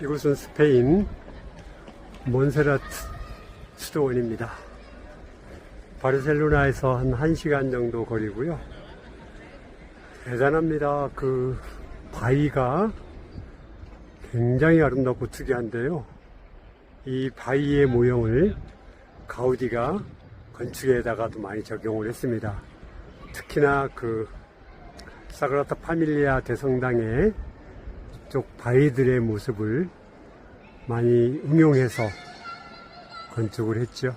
이곳은 스페인 몬세라트 수도원입니다. 바르셀로나에서 한 1시간 정도 거리고요. 대단합니다. 그 바위가 굉장히 아름답고 특이한데요. 이 바위의 모형을 가우디가 건축에다가도 많이 적용을 했습니다. 특히나 그 사그라타 파밀리아 대성당의 쪽 바위들의 모습을 많이 응용해서 건축을 했죠.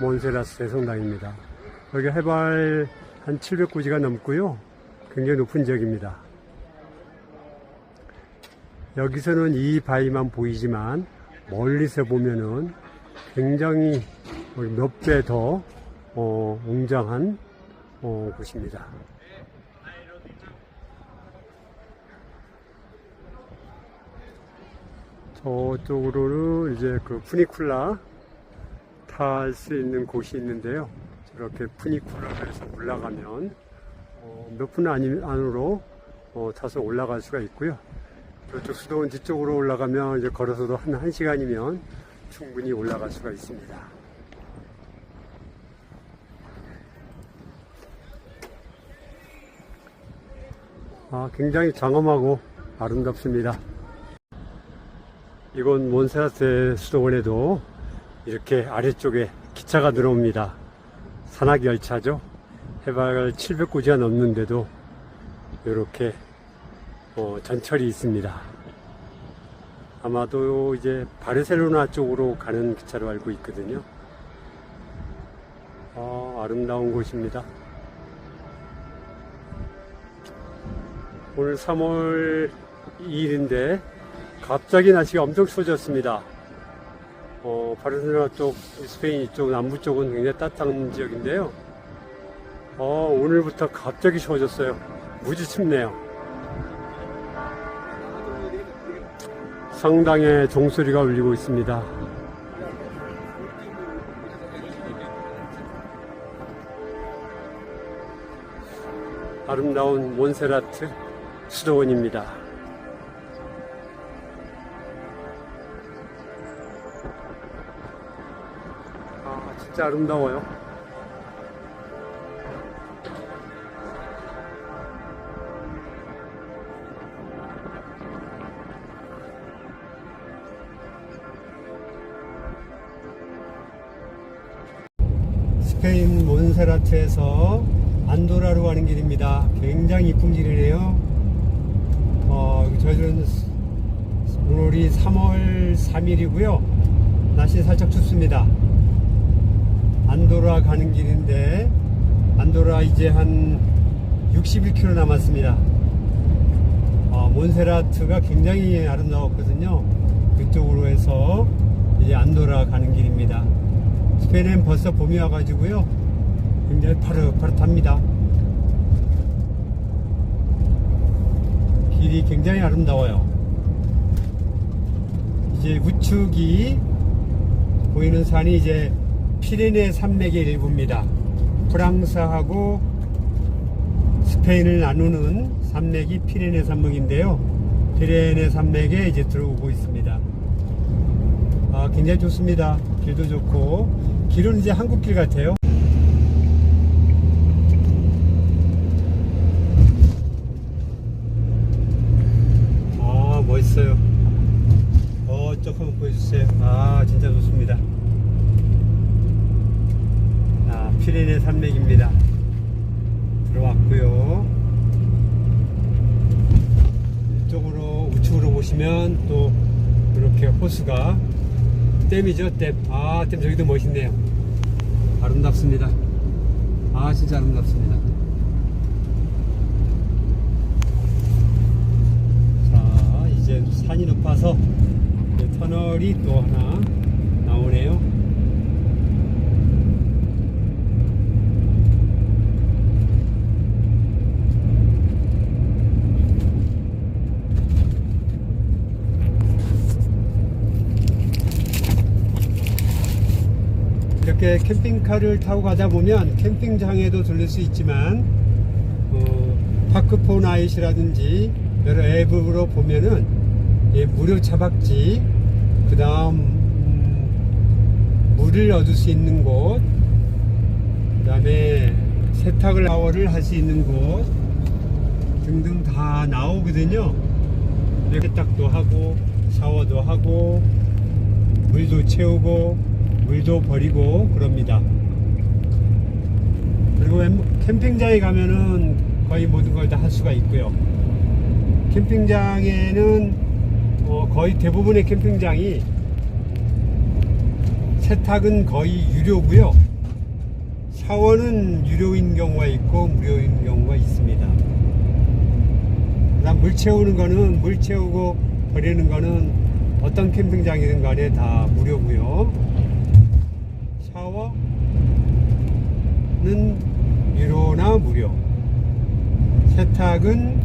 몬세라스 대성당입니다. 여기 해발 한 700구지가 넘고요. 굉장히 높은 지역입니다. 여기서는 이 바위만 보이지만 멀리서 보면은 굉장히 몇 배더 어, 웅장한 어, 곳입니다. 저쪽으로는 이제 그 푸니쿨라 탈 수 있는 곳이 있는데요. 저렇게 푸니쿨라를 해서 올라가면 어, 몇분 안으로 어, 타서 올라갈 수가 있고요. 저쪽 수도원 뒤쪽으로 올라가면 이제 걸어서도 한 1시간이면 충분히 올라갈 수가 있습니다. 아, 굉장히 장엄하고 아름답습니다. 이곳 몬세라트 수도원에도 이렇게 아래쪽에 기차가 들어옵니다. 산악 열차죠. 해발 700구지가 넘는데도 이렇게 어, 전철이 있습니다. 아마도 이제 바르셀로나 쪽으로 가는 기차로 알고 있거든요. 아, 아름다운 곳입니다. 오늘 3월 2일인데 갑자기 날씨가 엄청 추워졌습니다. 어, 바르셀로나 쪽, 스페인 이쪽 남부 쪽은 굉장히 따뜻한 지역인데요. 어, 오늘부터 갑자기 추워졌어요. 무지 춥네요. 성당에 종소리가 울리고 있습니다. 아름다운 몬세라트 수도원입니다. 아, 진짜 아름다워요. 스페인 몬세라트에서 안도라로 가는 길입니다. 굉장히 이쁜 길이네요. 어, 저희는 오늘이 3월 3일이고요. 날씨 살짝 춥습니다. 안도라 가는 길인데 안도라 이제 한 61km 남았습니다. 어, 몬세라트가 굉장히 아름다웠거든요. 그쪽으로 해서 이제 안도라 가는 길입니다. 스페인엔 벌써 봄이 와가지고요. 굉장히 파릇파릇합니다. 길이 굉장히 아름다워요. 이제 우측이 보이는 산이 이제 피레네 산맥의 일부입니다. 프랑스하고 스페인을 나누는 산맥이 피레네 산맥인데요. 피레네 산맥에 이제 들어오고 있습니다. 아, 굉장히 좋습니다. 길도 좋고 길은 이제 한국길 같아요. 아 멋있어요. 어, 쪽 한번 보여주세요. 아 진짜 좋습니다. 아 피레네 산맥입니다. 들어왔고요. 이쪽으로 우측으로 보시면 또 이렇게 호수가 댐이죠 댐. 아 댐 저기도 멋있네요. 아름답습니다. 아 진짜 아름답습니다. 자 이제 산이 높아서 터널이 또 하나 나오네요. 이렇게 캠핑카를 타고 가다 보면 캠핑장에도 들릴 수 있지만 어, 파크포나잇이라든지 여러 앱으로 보면은 예, 무료 차박지 그 다음 음, 물을 얻을 수 있는 곳 그 다음에 세탁을 샤워를 할 수 있는 곳 등등 다 나오거든요. 세탁도 하고 샤워도 하고 물도 채우고 물도 버리고 그럽니다. 그리고 웬- 캠핑장에 가면은 거의 모든 걸 다 할 수가 있고요. 캠핑장에는 어, 거의 대부분의 캠핑장이 세탁은 거의 유료고요. 샤워는 유료인 경우가 있고 무료인 경우가 있습니다. 물 채우는 거는 물 채우고 버리는 거는 어떤 캠핑장이든 간에 다 무료고요. 샤워는 유료나 무료. 세탁은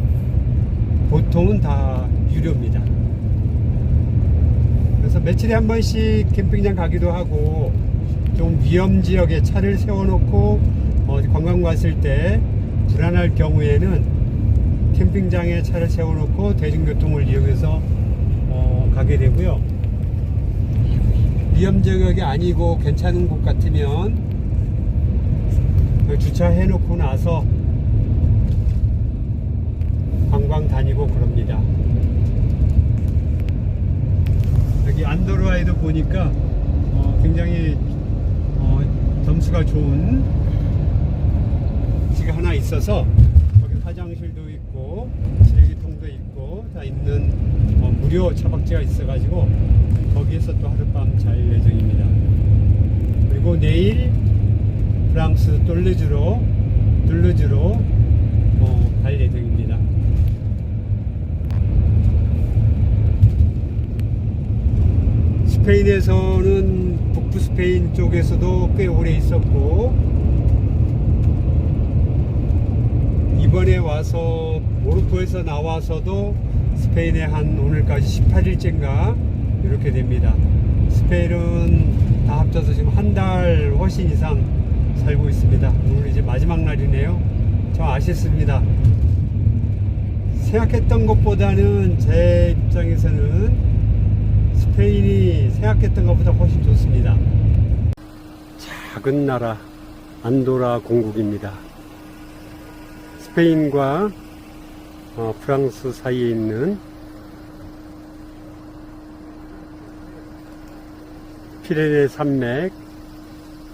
보통은 다 유료입니다. 그래서 며칠에 한 번씩 캠핑장 가기도 하고 좀 위험 지역에 차를 세워놓고 어, 관광 갔을 때 불안할 경우에는 캠핑장에 차를 세워놓고 대중교통을 이용해서 어, 가게 되고요. 위험 지역이 아니고 괜찮은 곳 같으면 그 주차해 놓고 나서 관광 다니고 그럽니다. 여기 안도르와에도 보니까 어, 굉장히 어, 점수가 좋은 지가 하나 있어서 거기 화장실도 있고 쓰레기통도 있고 다 있는 어, 무료 차박지가 있어가지고 거기에서 또 하룻밤 잘 예정입니다. 그리고 내일 프랑스 똘르즈로 툴루즈로 어, 갈 예정입니다. 스페인에서는 북부 스페인 쪽에서도 꽤 오래 있었고 이번에 와서 모로코에서 나와서도 스페인에 한 오늘까지 18일째인가 이렇게 됩니다. 스페인은 다 합쳐서 지금 한 달 훨씬 이상 살고 있습니다. 오늘 이제 마지막 날이네요. 저 아쉽습니다. 생각했던 것보다는 제 입장에서는 스페인이 생각했던 것보다 훨씬 좋습니다. 작은 나라 안도라 공국입니다. 스페인과 어, 프랑스 사이에 있는 피레네 산맥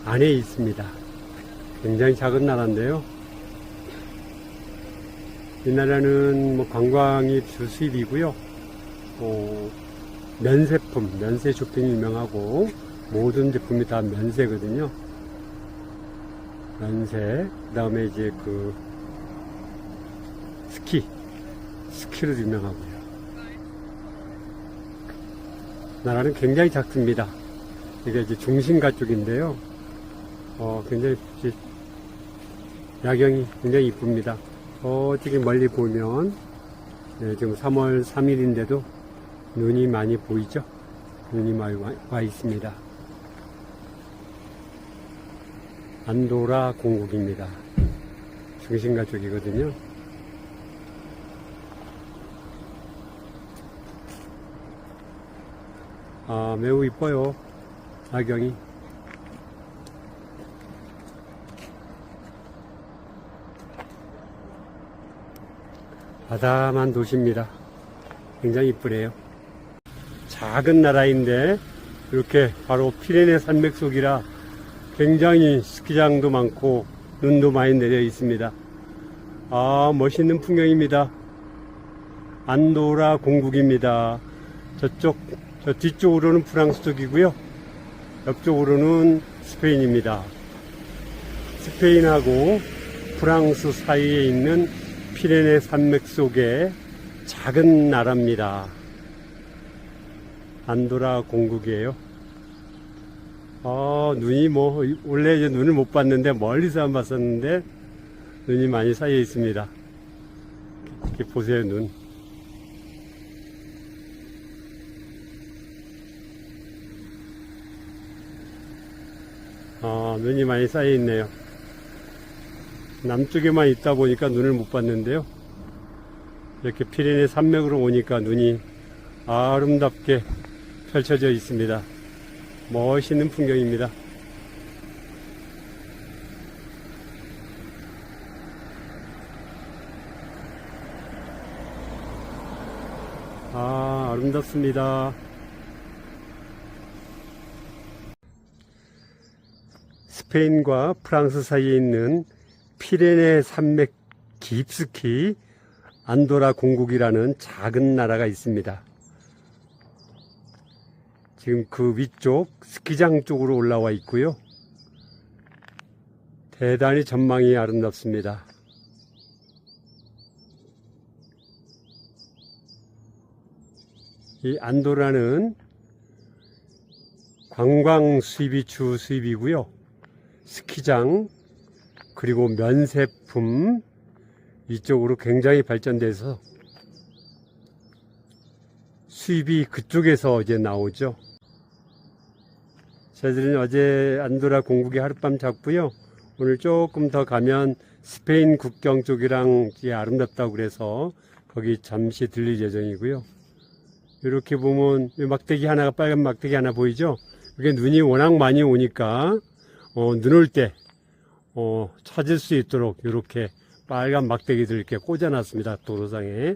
안에 있습니다. 굉장히 작은 나라인데요. 이 나라는 뭐 관광이 주 수입이고요. 어, 면세품, 면세 쇼핑이 유명하고 모든 제품이 다 면세거든요. 면세, 그 다음에 이제 그 스키, 스키로 유명하고요. 나라는 굉장히 작습니다. 이게 이제 중심가 쪽인데요. 어, 굉장히 야경이 굉장히 이쁩니다. 어, 저기 멀리 보면 네, 지금 3월 3일인데도 눈이 많이 보이죠? 눈이 많이 와, 와 있습니다. 안도라 공국입니다. 중심가 쪽이거든요. 아, 매우 이뻐요. 야경이. 바다만 도시입니다. 굉장히 이쁘네요. 작은 나라인데 이렇게 바로 피레네 산맥 속이라 굉장히 스키장도 많고 눈도 많이 내려 있습니다. 아 멋있는 풍경입니다. 안도라 공국입니다. 저쪽 저 뒤쪽으로는 프랑스 쪽이고요. 옆쪽으로는 스페인입니다. 스페인하고 프랑스 사이에 있는 피레네 산맥 속에 작은 나라입니다. 안도라 공국이에요. 아, 눈이 뭐, 원래 이제 눈을 못 봤는데, 멀리서만 봤었는데, 눈이 많이 쌓여 있습니다. 이렇게 보세요, 눈. 아, 눈이 많이 쌓여 있네요. 남쪽에만 있다 보니까 눈을 못 봤는데요. 이렇게 피레네 산맥으로 오니까 눈이 아름답게 펼쳐져 있습니다. 멋있는 풍경입니다. 아, 아름답습니다. 스페인과 프랑스 사이에 있는 피레네 산맥 깊숙이 안도라 공국이라는 작은 나라가 있습니다. 지금 그 위쪽 스키장 쪽으로 올라와 있고요. 대단히 전망이 아름답습니다. 이 안도라는 관광 수입이 주 수입이고요. 스키장 그리고 면세품 이쪽으로 굉장히 발전돼서 수입이 그쪽에서 이제 나오죠. 저희들은 어제 안도라 공국에 하룻밤 잤고요. 오늘 조금 더 가면 스페인 국경 쪽이랑 아름답다고 그래서 거기 잠시 들릴 예정이고요. 이렇게 보면 이 막대기 하나가 빨간 막대기 하나 보이죠? 이게 눈이 워낙 많이 오니까 어, 눈올 때 어, 찾을 수 있도록 이렇게 빨간 막대기들 이렇게 꽂아놨습니다. 도로상에.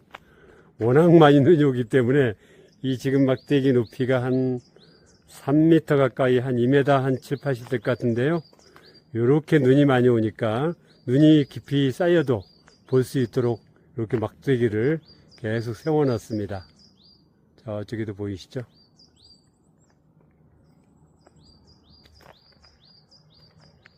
워낙 많이 눈이 오기 때문에 이 지금 막대기 높이가 한 3m 가까이 한 2m 한 7, 80될 것 같은데요. 이렇게 눈이 많이 오니까 눈이 깊이 쌓여도 볼 수 있도록 이렇게 막대기를 계속 세워놨습니다. 저쪽에도 보이시죠?